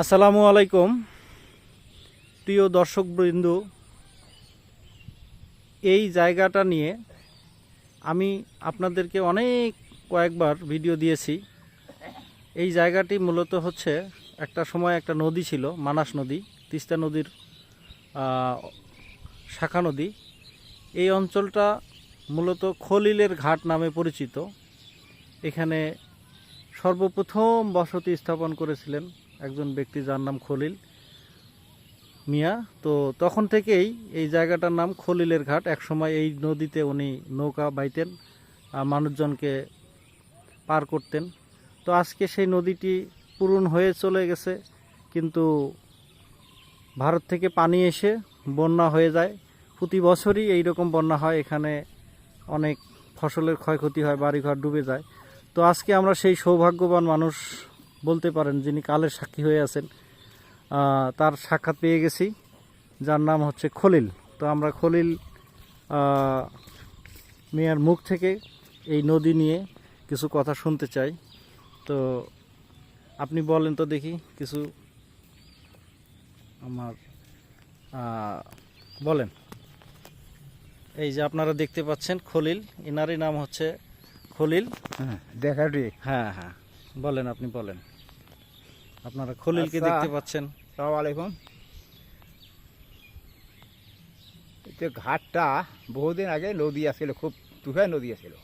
আসসালামু আলাইকুম। প্রিয় দর্শকবৃন্দ, এই জায়গাটা নিয়ে আমি আপনাদেরকে অনেক কয়েকবার ভিডিও দিয়েছি। এই জায়গাটি মূলত হচ্ছে একটা সময় একটা নদী ছিল, মানাস নদী, তিস্তা নদীর শাখা নদী। এই অঞ্চলটা মূলত খলিলের ঘাট নামে পরিচিত। এখানে সর্বপ্রথম বসতি স্থাপন করেছিলেন একজন ব্যক্তি যার নাম খলিল মিয়া। তো তখন থেকেই এই জায়গাটার নাম খলিলের ঘাট। একসময় এই নদীতে উনি নৌকা বাইতেন মানুষজনকে পার করতেন। তো আজকে সেই নদীটি পূরণ হয়ে চলে গেছে, কিন্তু ভারত থেকে পানি এসে বন্যা হয়ে যায়। প্রতি বছরই এই রকম বন্যা হয়, এখানে অনেক ফসলের ক্ষয়ক্ষতি হয়, বাড়িঘর ডুবে যায়। তো আজকে আমরা সেই সৌভাগ্যবান মানুষ বলতে পারেন যিনি কালের সাক্ষী হয়ে আছেন তার সাক্ষাৎ পেয়ে গেছি, যার নাম হচ্ছে খলিল। তো আমরা খলিল মেয়ার মুখ থেকে এই নদী নিয়ে কিছু কথা শুনতে চাই। তো আপনি বলেন তো দেখি কিছু আমার বলেন। এই যে আপনারা দেখতে পাচ্ছেন খলিল এনারই নাম হচ্ছে খলিল? হ্যাঁ দেখাটি হ্যাঁ হ্যাঁ। বলেন আপনি বলেন। আপনারা খলিলকে আচ্ছা। দেখতে পাচ্ছেন। সালাম আলাইকুম। এই যে ঘাটটা বহুদিন আগে নদী আসছিল খুব তুফান নদী আসছিল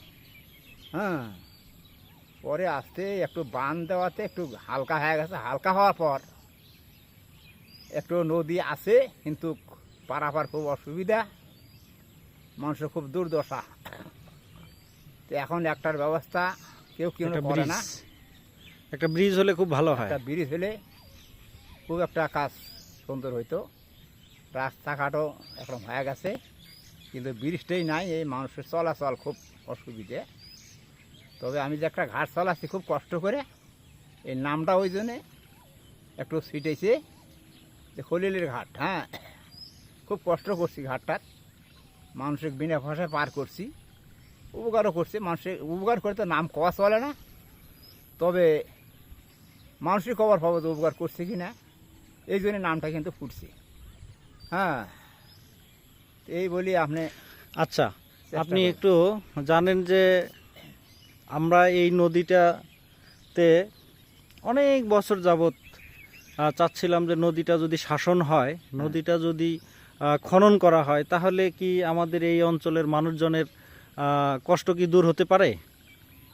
হ্যাঁ পরে আসতে একটু বান দেওয়াতে একটু হালকা হয়ে গেছে। হালকা হওয়ার পর একটু নদী আছে কিন্তু পারাপার খুব অসুবিধা। মানুষের খুব দুর্দশা। তো এখন একটার ব্যবস্থা কেউ কেউ করে না। একটা ব্রিজ হলে খুব ভালো হয়। একটা ব্রিজ হলে খুব একটা কাজ সুন্দর হইতো। রাস্তাঘাটও এখন হয়ে গেছে। কিন্তু ব্রিজটাই নাই এই মানুষের চলাচল খুব অসুবিধে। তবে আমি যে একটা ঘাট চলাচ্ছি খুব কষ্ট করে এই নামটা ওই জন্যে একটু ছিটেছে যে খলিলের ঘাট হ্যাঁ। খুব কষ্ট করছি ঘাটটার। মানুষের বিনা ভাষায় পার করছি। উপকারও করছে মানুষের উপকার করে তো নাম কওয়া চলে না। তবে মানুষের খবর পাবো যে উপকার করছে কি না এই জন্য নামটা কিন্তু ফুটছে। হ্যাঁ এই বলি আপনি আচ্ছা আপনি একটু জানেন যে আমরা এই নদীটাতে অনেক বছর যাবৎ আহ, চাচ্ছিলাম যে নদীটা যদি শাসন হয় নদীটা যদি খনন করা হয় তাহলে কি আমাদের এই অঞ্চলের মানুষজনের কষ্ট কি দূর হতে পারে?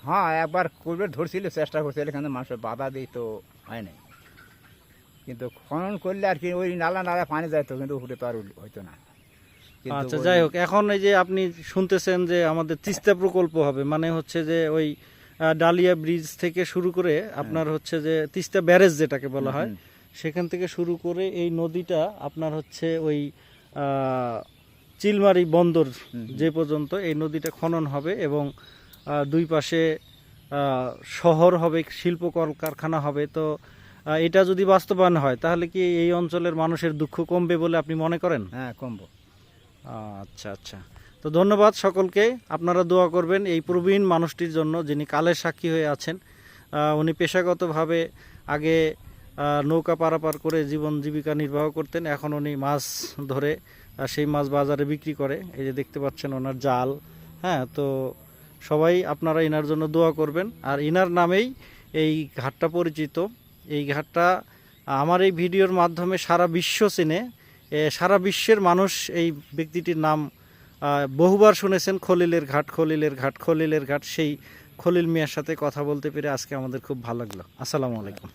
হ্যাঁ একবার করবে ধরছিল চেষ্টা করছিল কিন্তু মানুষের বাধা দিই তো হয় নাই। কিন্তু খনন করলে আর কি ওই নালা নালা পানি যাইতো কিন্তু উঠে তো আর হইতো না। আচ্ছা যাই হোক এখন এই যে আপনি শুনতেছেন যে আমাদের তিস্তা প্রকল্প হবে মানে হচ্ছে যে ওই ডালিয়া ব্রিজ থেকে শুরু করে আপনার হচ্ছে যে তিস্তা ব্যারেজ যেটাকে বলা হয় সেখান থেকে শুরু করে এই নদীটা আপনার হচ্ছে ওই আহ, চিলমারি বন্দর যে পর্যন্ত এই নদীটা খনন হবে এবং দুই পাশে শহর হবে শিল্প কলকারখানা হবে তো এটা যদি বাস্তবায়ন হয় তাহলে কি এই অঞ্চলের মানুষের দুঃখ কমবে বলে আপনি মনে করেন? হ্যাঁ কমবো। আচ্ছা আচ্ছা। তো ধন্যবাদ সকলকে আপনারা দোয়া করবেন এই প্রবীণ মানুষটির জন্য যিনি কালের সাক্ষী হয়ে আছেন উনি পেশাগতভাবে আগে নৌকা পারাপার করে জীবন জীবিকা নির্বাহ করতেন। এখন উনি মাছ ধরে সেই মাছ বাজারে বিক্রি করে। এই যে দেখতে পাচ্ছেন ওনার জাল। হ্যাঁ তো সবাই আপনারা ইনার জন্য দোয়া করবেন। আর ইনার নামেই এই ঘাটটা পরিচিত। এই ঘাটটা আমার এই ভিডিওর মাধ্যমে সারা বিশ্ব চেনে। সারা বিশ্বের মানুষ এই ব্যক্তিটির নাম বহুবার শুনেছেন, খলিলের ঘাট খলিলের ঘাট খলিলের ঘাট। সেই খলিল মিয়ার সাথে কথা বলতে পেরে আজকে আমাদের খুব ভালো লাগল। আসসালামু আলাইকুম।